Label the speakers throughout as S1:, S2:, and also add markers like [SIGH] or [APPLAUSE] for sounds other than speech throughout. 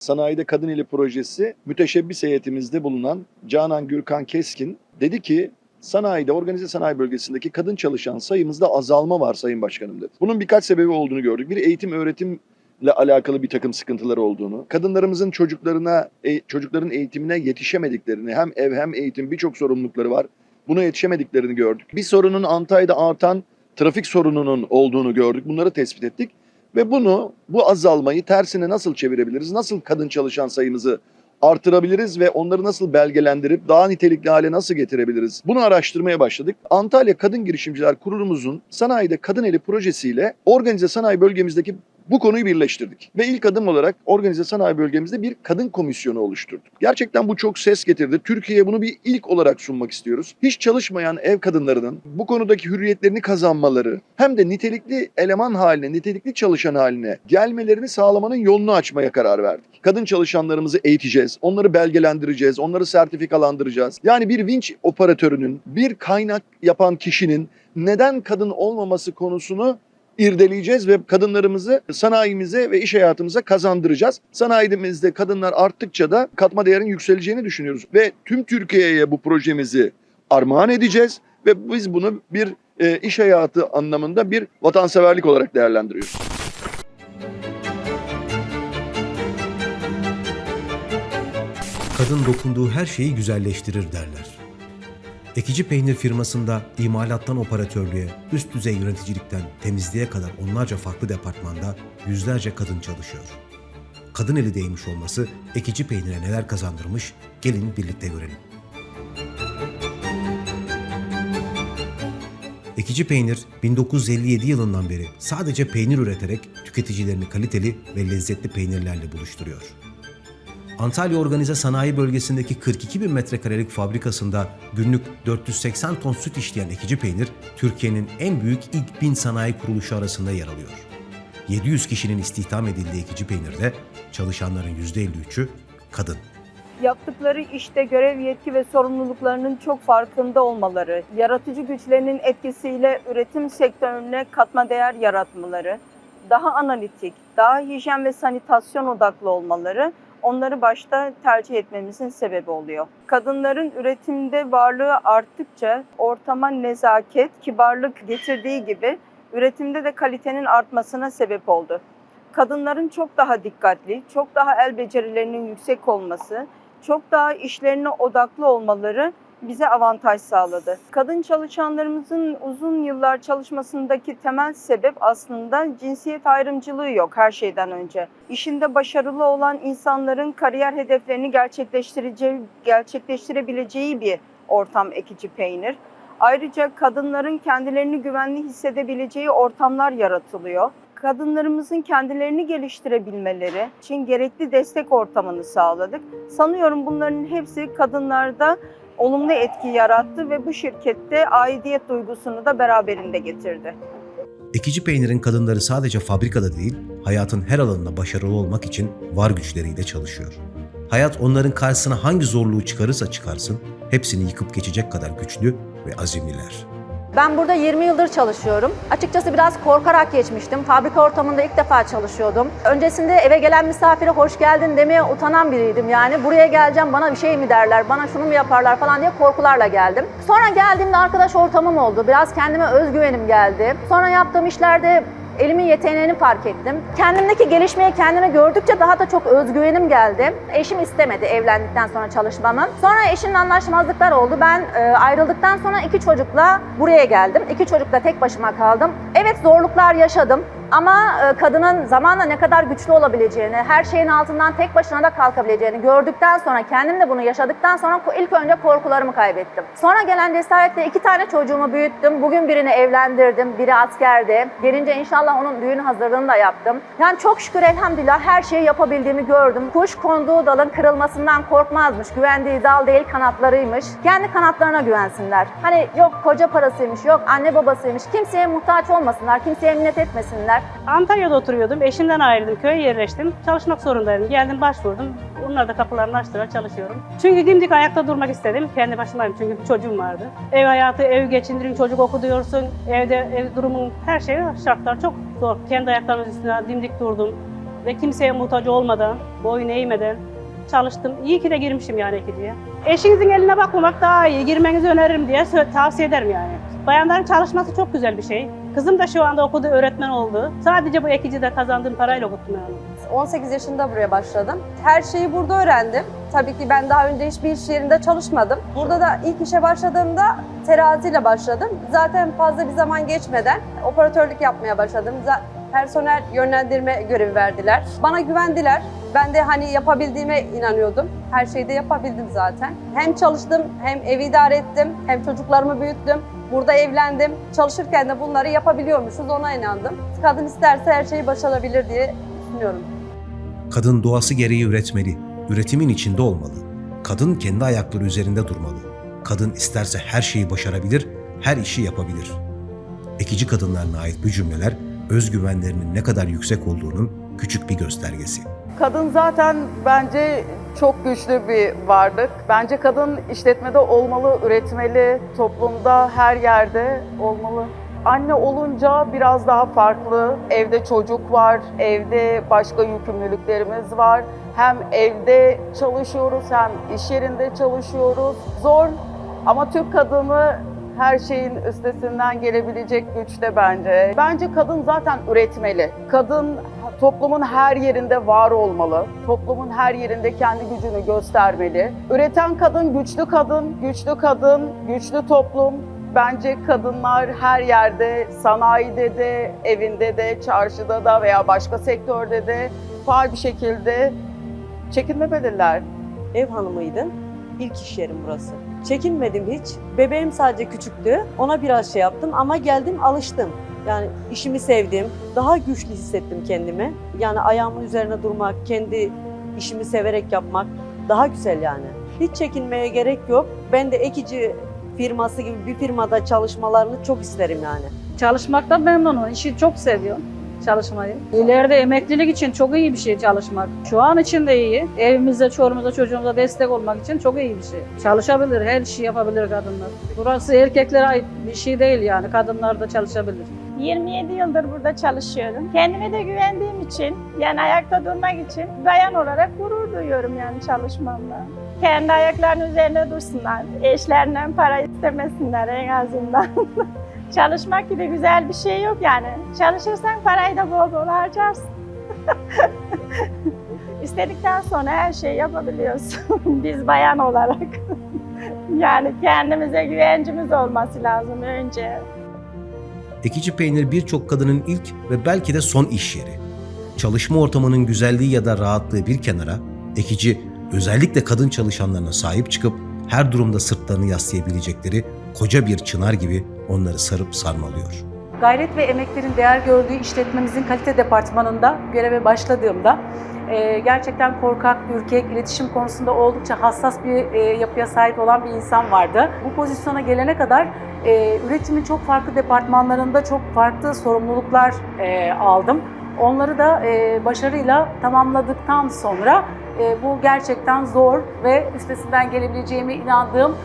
S1: Sanayide Kadın Eli Projesi müteşebbis heyetimizde bulunan Canan Gürkan Keskin dedi ki sanayide organize sanayi bölgesindeki kadın çalışan sayımızda azalma var Sayın Başkanım dedi. Bunun birkaç sebebi olduğunu gördük. Bir eğitim öğretimle alakalı bir takım sıkıntıları olduğunu, kadınlarımızın çocuklarına e, çocukların eğitimine yetişemediklerini, hem ev hem eğitim birçok sorumlulukları var. Buna yetişemediklerini gördük. Bir sorunun Antalya'da artan trafik sorununun olduğunu gördük. Bunları tespit ettik. Ve bunu, bu azalmayı tersine nasıl çevirebiliriz? Nasıl kadın çalışan sayımızı artırabiliriz ve onları nasıl belgelendirip daha nitelikli hale nasıl getirebiliriz? Bunu araştırmaya başladık. Antalya Kadın Girişimciler Kurulumuzun Sanayide Kadın Eli projesiyle organize sanayi bölgemizdeki bu konuyu birleştirdik. Ve ilk adım olarak organize sanayi bölgemizde bir kadın komisyonu oluşturduk. Gerçekten bu çok ses getirdi. Türkiye'ye bunu bir ilk olarak sunmak istiyoruz. Hiç çalışmayan ev kadınlarının bu konudaki hürriyetlerini kazanmaları hem de nitelikli eleman haline, nitelikli çalışan haline gelmelerini sağlamanın yolunu açmaya karar verdik. Kadın çalışanlarımızı eğiteceğiz, onları belgelendireceğiz, onları sertifikalandıracağız. Yani bir vinç operatörünün, bir kaynak yapan kişinin neden kadın olmaması konusunu irdeleyeceğiz ve kadınlarımızı sanayimize ve iş hayatımıza kazandıracağız. Sanayimizde kadınlar arttıkça da katma değerin yükseleceğini düşünüyoruz. Ve tüm Türkiye'ye bu projemizi armağan edeceğiz ve biz bunu bir e, iş hayatı anlamında bir vatanseverlik olarak değerlendiriyoruz.
S2: Kadın dokunduğu her şeyi güzelleştirir derler. Ekici peynir firmasında imalattan operatörlüğe, üst düzey yöneticilikten temizliğe kadar onlarca farklı departmanda yüzlerce kadın çalışıyor. Kadın eli değmiş olması ekici peynire neler kazandırmış gelin birlikte görelim. Ekici Peynir 1957 yılından beri sadece peynir üreterek tüketicilerini kaliteli ve lezzetli peynirlerle buluşturuyor. Antalya Organize Sanayi Bölgesi'ndeki 42 bin metrekarelik fabrikasında günlük 480 ton süt işleyen ekici peynir, Türkiye'nin en büyük ilk bin sanayi kuruluşu arasında yer alıyor. 700 kişinin istihdam edildiği ekici peynirde çalışanların %53'ü kadın.
S3: yaptıkları işte görev yetki ve sorumluluklarının çok farkında olmaları, yaratıcı güçlerinin etkisiyle üretim sektörüne katma değer yaratmaları, daha analitik, daha hijyen ve sanitasyon odaklı olmaları onları başta tercih etmemizin sebebi oluyor. Kadınların üretimde varlığı arttıkça ortama nezaket, kibarlık getirdiği gibi üretimde de kalitenin artmasına sebep oldu. Kadınların çok daha dikkatli, çok daha el becerilerinin yüksek olması, çok daha işlerine odaklı olmaları bize avantaj sağladı. Kadın çalışanlarımızın uzun yıllar çalışmasındaki temel sebep aslında cinsiyet ayrımcılığı yok her şeyden önce. İşinde başarılı olan insanların kariyer hedeflerini gerçekleştireceği, gerçekleştirebileceği bir ortam ekici peynir. Ayrıca kadınların kendilerini güvenli hissedebileceği ortamlar yaratılıyor. Kadınlarımızın kendilerini geliştirebilmeleri için gerekli destek ortamını sağladık. Sanıyorum bunların hepsi kadınlarda olumlu etki yarattı ve bu şirkette aidiyet duygusunu da beraberinde getirdi.
S2: Ekici peynirin kadınları sadece fabrikada değil, hayatın her alanında başarılı olmak için var güçleriyle çalışıyor. Hayat onların karşısına hangi zorluğu çıkarırsa çıkarsın, hepsini yıkıp geçecek kadar güçlü ve azimliler.
S4: Ben burada 20 yıldır çalışıyorum. Açıkçası biraz korkarak geçmiştim. Fabrika ortamında ilk defa çalışıyordum. Öncesinde eve gelen misafire hoş geldin demeye utanan biriydim yani. Buraya geleceğim bana bir şey mi derler, bana şunu mu yaparlar falan diye korkularla geldim. Sonra geldiğimde arkadaş ortamım oldu. Biraz kendime özgüvenim geldi. Sonra yaptığım işlerde elimin yeteneğini fark ettim. Kendimdeki gelişmeyi kendime gördükçe daha da çok özgüvenim geldi. Eşim istemedi evlendikten sonra çalışmamı. Sonra eşimle anlaşmazlıklar oldu. Ben e, ayrıldıktan sonra iki çocukla buraya geldim. İki çocukla tek başıma kaldım. Evet zorluklar yaşadım. Ama e, kadının zamanla ne kadar güçlü olabileceğini, her şeyin altından tek başına da kalkabileceğini gördükten sonra, kendim de bunu yaşadıktan sonra ilk önce korkularımı kaybettim. Sonra gelen cesaretle iki tane çocuğumu büyüttüm. Bugün birini evlendirdim, biri askerdi. Gelince inşallah onun düğün hazırlığını da yaptım. Yani çok şükür elhamdülillah her şeyi yapabildiğimi gördüm. Kuş konduğu dalın kırılmasından korkmazmış. Güvendiği dal değil kanatlarıymış. Kendi kanatlarına güvensinler. Hani yok koca parasıymış, yok anne babasıymış. Kimseye muhtaç olmasınlar, kimseye minnet etmesinler.
S5: Antalya'da oturuyordum. Eşimden ayrıldım. Köye yerleştim. Çalışmak zorundaydım. Geldim başvurdum. Onlar da kapılarını açtılar. Çalışıyorum. Çünkü dimdik ayakta durmak istedim. Kendi başımayım çünkü çocuğum vardı. Ev hayatı, ev geçindirin, çocuk okutuyorsun. Evde ev durumun her şeyi şartlar çok zor. Kendi ayaklarımın üstüne dimdik durdum. ve kimseye muhtaç olmadan, boyun eğmeden çalıştım. İyi ki de girmişim yani ekiciye. Eşinizin eline bakmamak daha iyi. Girmenizi öneririm diye tavsiye ederim yani. Bayanların çalışması çok güzel bir şey. Kızım da şu anda okudu, öğretmen oldu. Sadece bu ekicide kazandığım parayla okuttum yani.
S6: 18 yaşında buraya başladım. Her şeyi burada öğrendim. Tabii ki ben daha önce hiçbir iş yerinde çalışmadım. Burada da ilk işe başladığımda teraziyle başladım. Zaten fazla bir zaman geçmeden operatörlük yapmaya başladım. Z- Personel yönlendirme görevi verdiler. Bana güvendiler. Ben de hani yapabildiğime inanıyordum. Her şeyi de yapabildim zaten. Hem çalıştım, hem evi idare ettim, hem çocuklarımı büyüttüm. Burada evlendim. Çalışırken de bunları yapabiliyormuşuz, ona inandım. Kadın isterse her şeyi başarabilir diye düşünüyorum.
S2: Kadın doğası gereği üretmeli, üretimin içinde olmalı. Kadın kendi ayakları üzerinde durmalı. Kadın isterse her şeyi başarabilir, her işi yapabilir. Ekici kadınlarına ait bu cümleler özgüvenlerinin ne kadar yüksek olduğunun küçük bir göstergesi.
S7: Kadın zaten bence çok güçlü bir varlık. Bence kadın işletmede olmalı, üretmeli, toplumda her yerde olmalı. Anne olunca biraz daha farklı. Evde çocuk var, evde başka yükümlülüklerimiz var. Hem evde çalışıyoruz hem iş yerinde çalışıyoruz. Zor ama Türk kadını her şeyin üstesinden gelebilecek güçte bence. Bence kadın zaten üretmeli. Kadın toplumun her yerinde var olmalı. Toplumun her yerinde kendi gücünü göstermeli. Üreten kadın güçlü kadın, güçlü kadın, güçlü toplum. Bence kadınlar her yerde, sanayide de, evinde de, çarşıda da veya başka sektörde de faal bir şekilde çekinmemeliler.
S8: ev hanımıydım. İlk iş yerim burası. Çekinmedim hiç. Bebeğim sadece küçüktü. Ona biraz şey yaptım ama geldim alıştım. Yani işimi sevdim. Daha güçlü hissettim kendimi. Yani ayağımın üzerine durmak, kendi işimi severek yapmak daha güzel yani. Hiç çekinmeye gerek yok. Ben de ekici firması gibi bir firmada çalışmalarını çok isterim yani.
S9: Çalışmaktan memnunum. İşi çok seviyorum çalışmayı. İleride emeklilik için çok iyi bir şey çalışmak. Şu an için de iyi. Evimize, çorumuza, çocuğumuza destek olmak için çok iyi bir şey. Çalışabilir, her işi yapabilir kadınlar. Burası erkeklere ait bir şey değil yani. Kadınlar da çalışabilir.
S10: 27 yıldır burada çalışıyorum. Kendime de güvendiğim için, yani ayakta durmak için bayan olarak gurur duyuyorum yani çalışmamla. Kendi ayaklarının üzerine dursunlar, eşlerinden para istemesinler en azından. [LAUGHS] Çalışmak gibi güzel bir şey yok yani. Çalışırsan parayı da bol bol harcarsın. [LAUGHS] İstedikten sonra her şeyi yapabiliyorsun. [LAUGHS] Biz bayan olarak. [LAUGHS] yani kendimize güvencimiz olması lazım önce.
S2: Ekici peynir birçok kadının ilk ve belki de son iş yeri. Çalışma ortamının güzelliği ya da rahatlığı bir kenara, ekici özellikle kadın çalışanlarına sahip çıkıp her durumda sırtlarını yaslayabilecekleri koca bir çınar gibi onları sarıp sarmalıyor.
S11: Gayret ve emeklerin değer gördüğü işletmemizin kalite departmanında göreve başladığımda e, gerçekten korkak, ürkek, iletişim konusunda oldukça hassas bir e, yapıya sahip olan bir insan vardı. Bu pozisyona gelene kadar e, üretimin çok farklı departmanlarında çok farklı sorumluluklar aldım. Onları da başarıyla tamamladıktan sonra bu gerçekten zor ve üstesinden gelebileceğime inandığım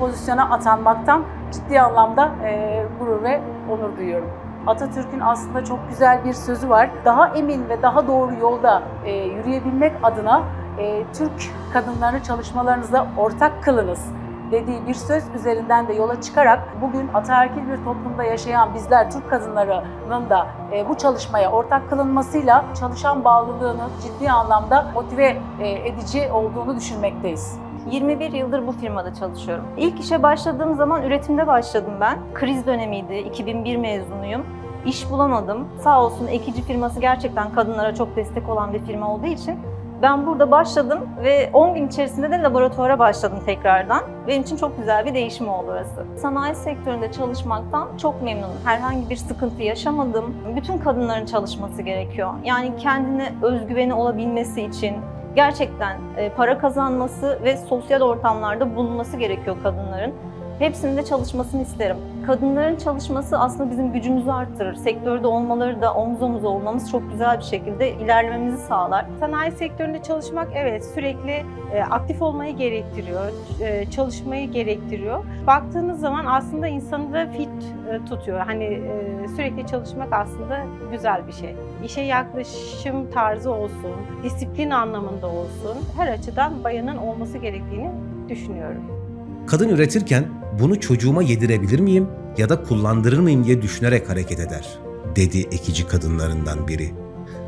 S11: pozisyona atanmaktan ciddi anlamda e, gurur ve onur duyuyorum. Atatürk'ün aslında çok güzel bir sözü var. Daha emin ve daha doğru yolda e, yürüyebilmek adına e, Türk kadınlarını çalışmalarınızda ortak kılınız dediği bir söz üzerinden de yola çıkarak bugün ataerkil bir toplumda yaşayan bizler Türk kadınlarının da e, bu çalışmaya ortak kılınmasıyla çalışan bağlılığını ciddi anlamda motive e, edici olduğunu düşünmekteyiz.
S12: 21 yıldır bu firmada çalışıyorum. İlk işe başladığım zaman üretimde başladım ben. Kriz dönemiydi, 2001 mezunuyum. İş bulamadım. Sağ olsun ekici firması gerçekten kadınlara çok destek olan bir firma olduğu için ben burada başladım ve 10 gün içerisinde de laboratuvara başladım tekrardan. Benim için çok güzel bir değişim oldu orası. Sanayi sektöründe çalışmaktan çok memnunum. Herhangi bir sıkıntı yaşamadım. Bütün kadınların çalışması gerekiyor. Yani kendine özgüveni olabilmesi için, gerçekten e, para kazanması ve sosyal ortamlarda bulunması gerekiyor kadınların. Hepsinin de çalışmasını isterim. Kadınların çalışması aslında bizim gücümüzü arttırır. Sektörde olmaları da omuz omuz olmamız çok güzel bir şekilde ilerlememizi sağlar.
S13: Sanayi sektöründe çalışmak evet sürekli e, aktif olmayı gerektiriyor, e, çalışmayı gerektiriyor. Baktığınız zaman aslında insanı da fit e, tutuyor. Hani e, sürekli çalışmak aslında güzel bir şey. İşe yaklaşım tarzı olsun, disiplin anlamında olsun her açıdan bayanın olması gerektiğini düşünüyorum.
S2: Kadın üretirken bunu çocuğuma yedirebilir miyim ya da kullandırır mıyım diye düşünerek hareket eder, dedi ekici kadınlarından biri.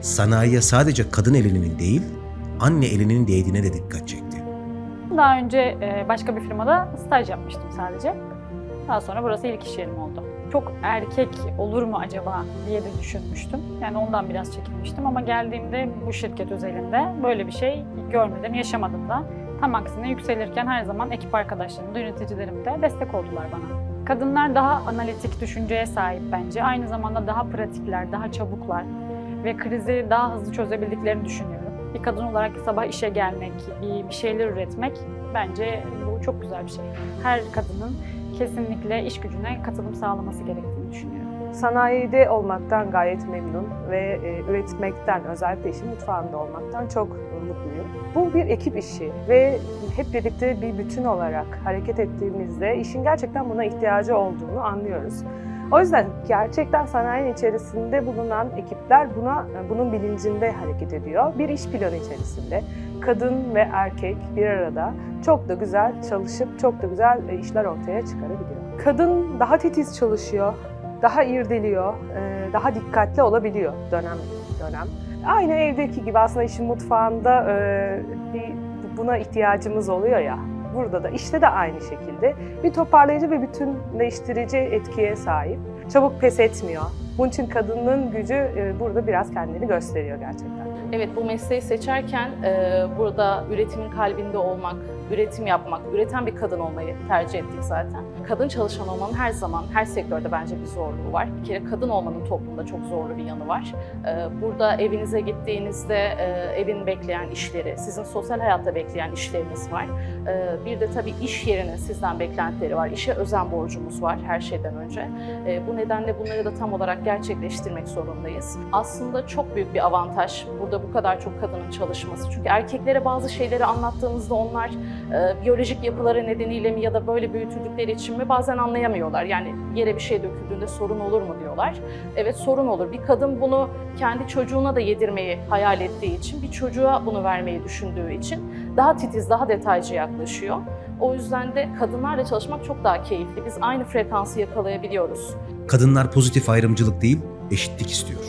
S2: Sanayiye sadece kadın elinin değil, anne elinin değdiğine de dikkat çekti.
S14: Daha önce e, başka bir firmada staj yapmıştım sadece. Daha sonra burası ilk iş yerim oldu. Çok erkek olur mu acaba diye de düşünmüştüm. Yani ondan biraz çekinmiştim ama geldiğimde bu şirket özelinde böyle bir şey görmedim, yaşamadım da. Tam aksine yükselirken her zaman ekip arkadaşlarım da yöneticilerim de destek oldular bana. Kadınlar daha analitik düşünceye sahip bence. Aynı zamanda daha pratikler, daha çabuklar ve krizi daha hızlı çözebildiklerini düşünüyorum. Bir kadın olarak sabah işe gelmek, bir, şeyler üretmek bence bu çok güzel bir şey. Her kadının kesinlikle iş gücüne katılım sağlaması gerektiğini düşünüyorum.
S15: Sanayide olmaktan gayet memnun ve e, üretmekten, özellikle işin mutfağında olmaktan çok mutluyum. Bu bir ekip işi ve hep birlikte bir bütün olarak hareket ettiğimizde işin gerçekten buna ihtiyacı olduğunu anlıyoruz. O yüzden gerçekten sanayinin içerisinde bulunan ekipler buna bunun bilincinde hareket ediyor. Bir iş planı içerisinde kadın ve erkek bir arada çok da güzel çalışıp çok da güzel e, işler ortaya çıkarabiliyor. Kadın daha titiz çalışıyor, daha irdeliyor, e, daha dikkatli olabiliyor dönem dönem. Aynı evdeki gibi aslında işin mutfağında e, bir buna ihtiyacımız oluyor ya. Burada da işte de aynı şekilde bir toparlayıcı ve bütünleştirici etkiye sahip. Çabuk pes etmiyor. Bunun için kadının gücü e, burada biraz kendini gösteriyor gerçekten.
S16: Evet bu mesleği seçerken e, burada üretimin kalbinde olmak, üretim yapmak, üreten bir kadın olmayı tercih ettik zaten. Kadın çalışan olmanın her zaman, her sektörde bence bir zorluğu var. Bir kere kadın olmanın toplumda çok zorlu bir yanı var. E, burada evinize gittiğinizde e, evin bekleyen işleri, sizin sosyal hayatta bekleyen işleriniz var. E, bir de tabii iş yerinin sizden beklentileri var. İşe özen borcumuz var her şeyden önce. E, bu nedenle bunları da tam olarak gerçekleştirmek zorundayız. Aslında çok büyük bir avantaj burada bu kadar çok kadının çalışması. Çünkü erkeklere bazı şeyleri anlattığınızda onlar e, biyolojik yapıları nedeniyle mi ya da böyle büyütüldükleri için mi bazen anlayamıyorlar. Yani yere bir şey döküldüğünde sorun olur mu diyorlar. Evet sorun olur. Bir kadın bunu kendi çocuğuna da yedirmeyi hayal ettiği için, bir çocuğa bunu vermeyi düşündüğü için daha titiz, daha detaycı yaklaşıyor. O yüzden de kadınlarla çalışmak çok daha keyifli. Biz aynı frekansı yakalayabiliyoruz.
S2: Kadınlar pozitif ayrımcılık değil, eşitlik istiyor.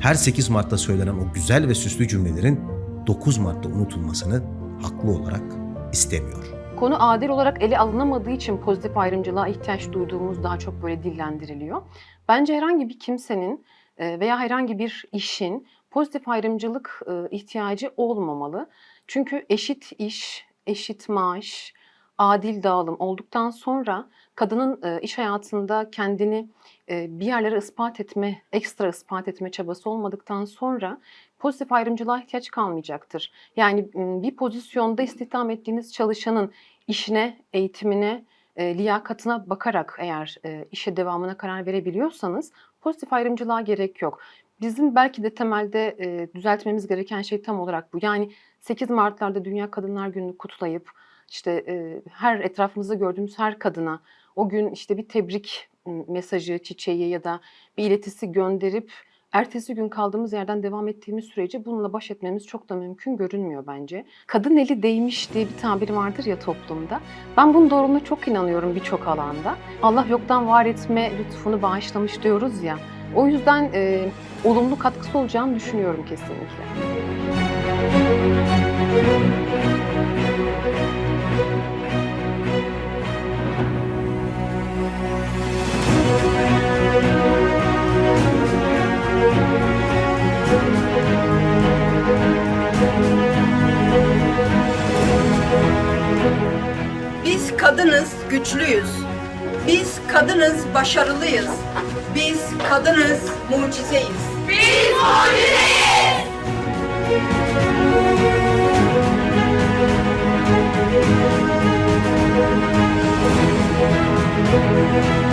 S2: Her 8 Mart'ta söylenen o güzel ve süslü cümlelerin 9 Mart'ta unutulmasını haklı olarak istemiyor.
S17: Konu adil olarak ele alınamadığı için pozitif ayrımcılığa ihtiyaç duyduğumuz daha çok böyle dillendiriliyor. Bence herhangi bir kimsenin e, veya herhangi bir işin pozitif ayrımcılık e, ihtiyacı olmamalı. Çünkü eşit iş, eşit maaş, adil dağılım olduktan sonra kadının e, iş hayatında kendini bir yerlere ispat etme, ekstra ispat etme çabası olmadıktan sonra pozitif ayrımcılığa ihtiyaç kalmayacaktır. Yani bir pozisyonda istihdam ettiğiniz çalışanın işine, eğitimine, e, liyakatına bakarak eğer e, işe devamına karar verebiliyorsanız pozitif ayrımcılığa gerek yok. Bizim belki de temelde e, düzeltmemiz gereken şey tam olarak bu. Yani 8 Mart'larda Dünya Kadınlar Günü'nü kutlayıp işte e, her etrafımızda gördüğümüz her kadına o gün işte bir tebrik mesajı, çiçeği ya da bir iletisi gönderip ertesi gün kaldığımız yerden devam ettiğimiz sürece bununla baş etmemiz çok da mümkün görünmüyor bence. Kadın eli değmiş diye bir tabir vardır ya toplumda. Ben bunun doğruluğuna çok inanıyorum birçok alanda. Allah yoktan var etme lütfunu bağışlamış diyoruz ya. O yüzden e, olumlu katkısı olacağını düşünüyorum kesinlikle.
S3: Kadınız, güçlüyüz. Biz kadınız, başarılıyız. Biz kadınız, mucizeyiz. Biz mucizeyiz!
S2: Müzik